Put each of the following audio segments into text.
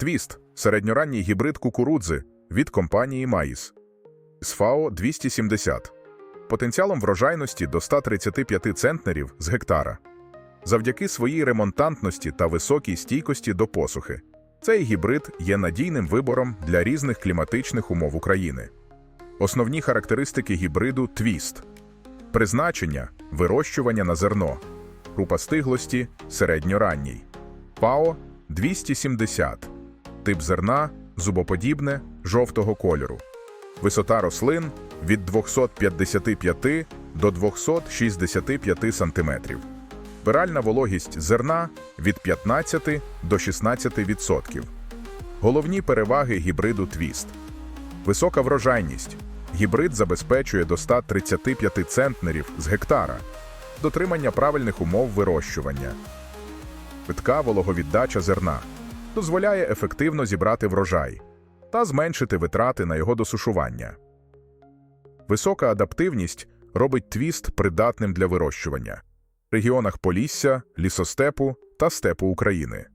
Твіст середньоранній гібрид кукурудзи від компанії Маїс. СФАО 270. Потенціалом врожайності до 135 центнерів з гектара. Завдяки своїй ремонтантності та високій стійкості до посухи. Цей гібрид є надійним вибором для різних кліматичних умов України. Основні характеристики гібриду твіст. Призначення вирощування на зерно. Група стиглості середньоранній. ПАО 270. Тип зерна зубоподібне жовтого кольору. Висота рослин від 255 до 265 см. Спиральна вологість зерна від 15 до 16%. Головні переваги гібриду твіст. Висока врожайність. Гібрид забезпечує до 135 центнерів з гектара. Дотримання правильних умов вирощування. Швидка вологовіддача зерна дозволяє ефективно зібрати врожай та зменшити витрати на його досушування. Висока адаптивність робить твіст придатним для вирощування в регіонах Полісся, лісостепу та степу України.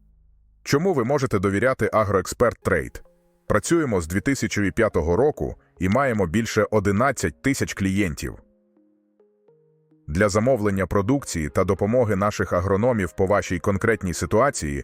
Чому ви можете довіряти Агроексперт Трейд? Працюємо з 2005 року і маємо більше 11 тисяч клієнтів. Для замовлення продукції та допомоги наших агрономів по вашій конкретній ситуації